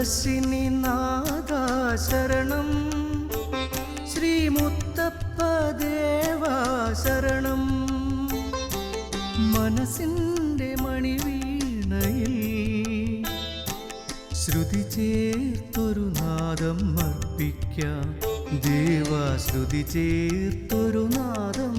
തുളസിനി നാദാശരണം ശ്രീമുത്തപ്പദേവാശരണം. മനസ്സിന്റെ മണിവീണയിൽ ശ്രുതി ചേർത്തൊരു നാദം അർപ്പിക്കാം. ദേവ ശ്രുതി ചേർത്തൊരു നാദം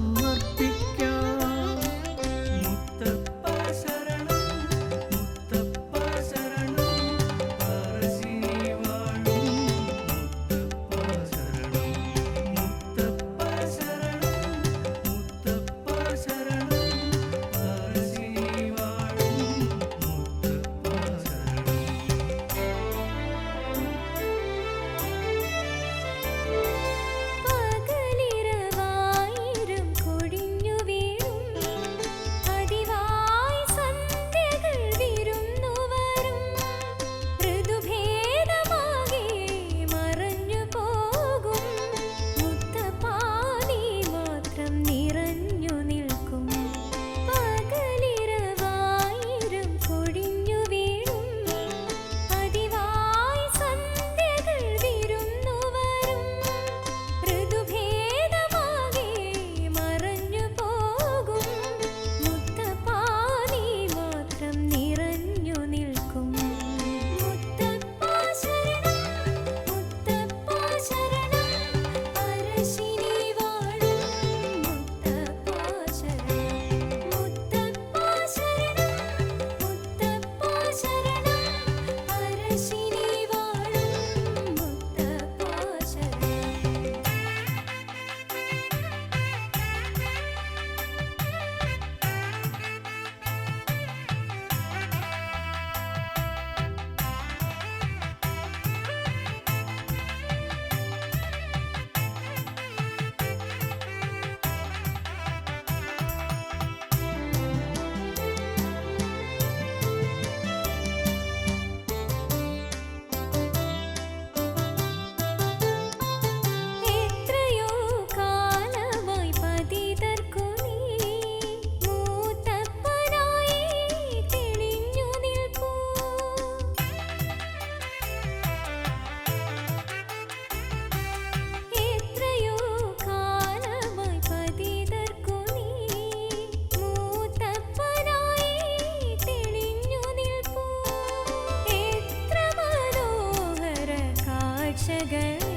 गया